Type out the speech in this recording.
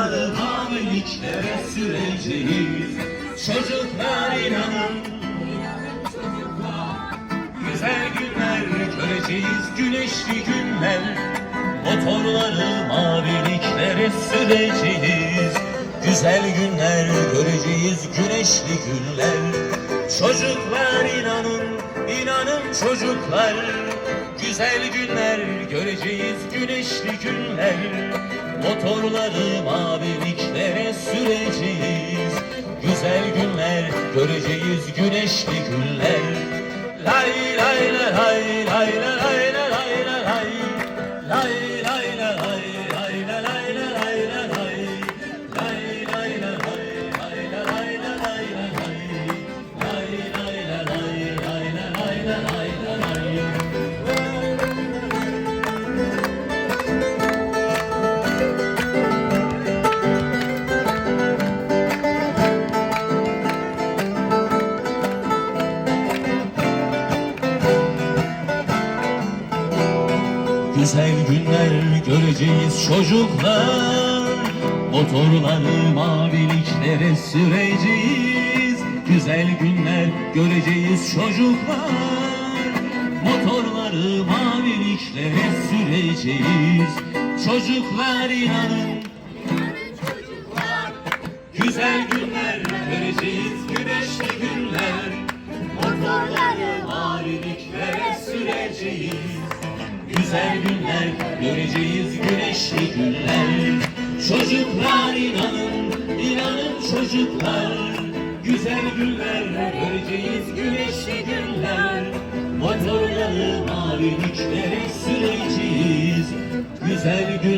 Motorları maviliklere süreceğiz. Çocuklar inanın. Güzel günler göreceğiz. Güneşli günler. Motorları maviliklere süreceğiz. Güzel günler göreceğiz. Güneşli günler. Çocuklar inanın, inanın çocuklar Güzel günler göreceğiz güneşli günler. Motorları maviliklere süreceğiz. Güzel günler göreceğiz güneşli günler. Lay lay lay lay lay Güzel günler göreceğiz çocuklar. Motorları maviliklere süreceğiz. Güzel günler göreceğiz çocuklar. Motorları maviliklere süreceğiz. Çocuklar inanın. Güzel günler göreceğiz güneşli günler. Motorları Maviliklere süreceğiz Güzel günler göreceğiz güneşli günler. Çocuklar inanın, inanın çocuklar. Güzel günler göreceğiz güneşli günler. Motorları maviliklere süreceğiz. Güzel günler